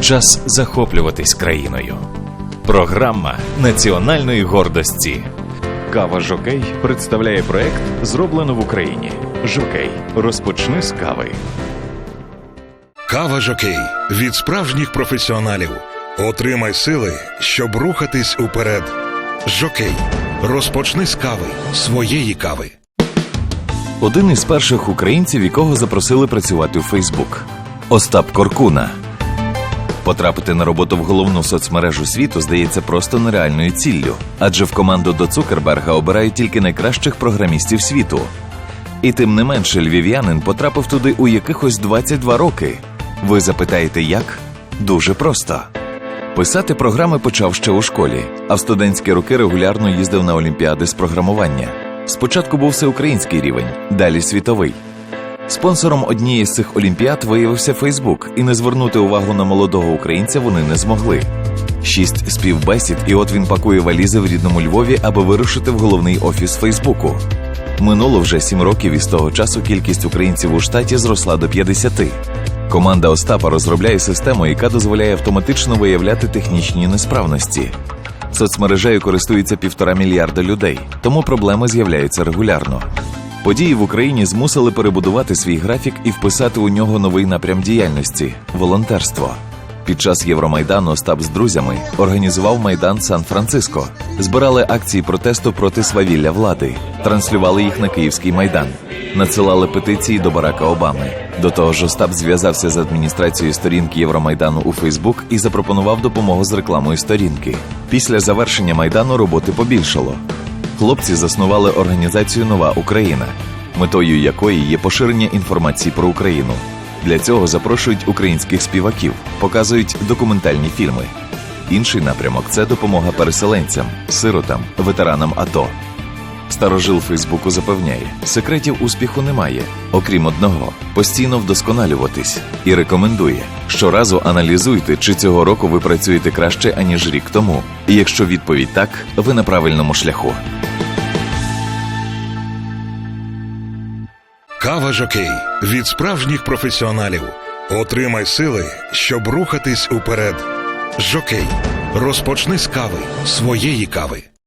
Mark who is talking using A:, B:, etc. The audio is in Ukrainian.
A: Час захоплюватись країною. Програма національної гордості. Кава Жокей представляє проект Зроблено в Україні. Жокей. Розпочни з кави.
B: Кава Жокей від справжніх професіоналів. Отримай сили, щоб рухатись уперед. Жокей. Розпочни з кави своєї кави.
A: Один із перших українців, якого запросили працювати у Фейсбук Остап Коркуна. Потрапити на роботу в головну соцмережу світу здається просто нереальною ціллю, адже в команду до Цукерберга обирають тільки найкращих програмістів світу. І тим не менше, львів'янин потрапив туди у якихось 22 роки. Ви запитаєте, як? Дуже просто. Писати програми почав ще у школі, а в студентські роки регулярно їздив на олімпіади з програмування. Спочатку був всеукраїнський рівень, далі світовий. Спонсором однієї з цих олімпіад виявився Фейсбук, і не звернути увагу на молодого українця вони не змогли. Шість співбесід, і от він пакує валізи в рідному Львові, аби вирушити в головний офіс Фейсбуку. Минуло вже сім років, і з того часу кількість українців у штаті зросла до 50. Команда Остапа розробляє систему, яка дозволяє автоматично виявляти технічні несправності. Соцмережею користується півтора мільярда людей, тому проблеми з'являються регулярно. Події в Україні змусили перебудувати свій графік і вписати у нього новий напрям діяльності волонтерство. Під час Євромайдану Остап з друзями організував майдан Сан-Франциско, збирали акції протесту проти свавілля влади, транслювали їх на Київський майдан, надсилали петиції до Барака Обами. До того ж, Остап зв'язався з адміністрацією сторінки Євромайдану у Фейсбук і запропонував допомогу з рекламою сторінки. Після завершення майдану роботи побільшало. Хлопці заснували організацію Нова Україна, метою якої є поширення інформації про Україну. Для цього запрошують українських співаків, показують документальні фільми. Інший напрямок це допомога переселенцям, сиротам, ветеранам АТО. Старожил Фейсбуку запевняє, секретів успіху немає, окрім одного постійно вдосконалюватись і рекомендує щоразу аналізуйте, чи цього року ви працюєте краще аніж рік тому. І якщо відповідь так, ви на правильному шляху.
B: Кава Жокей від справжніх професіоналів. Отримай сили, щоб рухатись уперед. Жокей. Розпочни з кави своєї кави.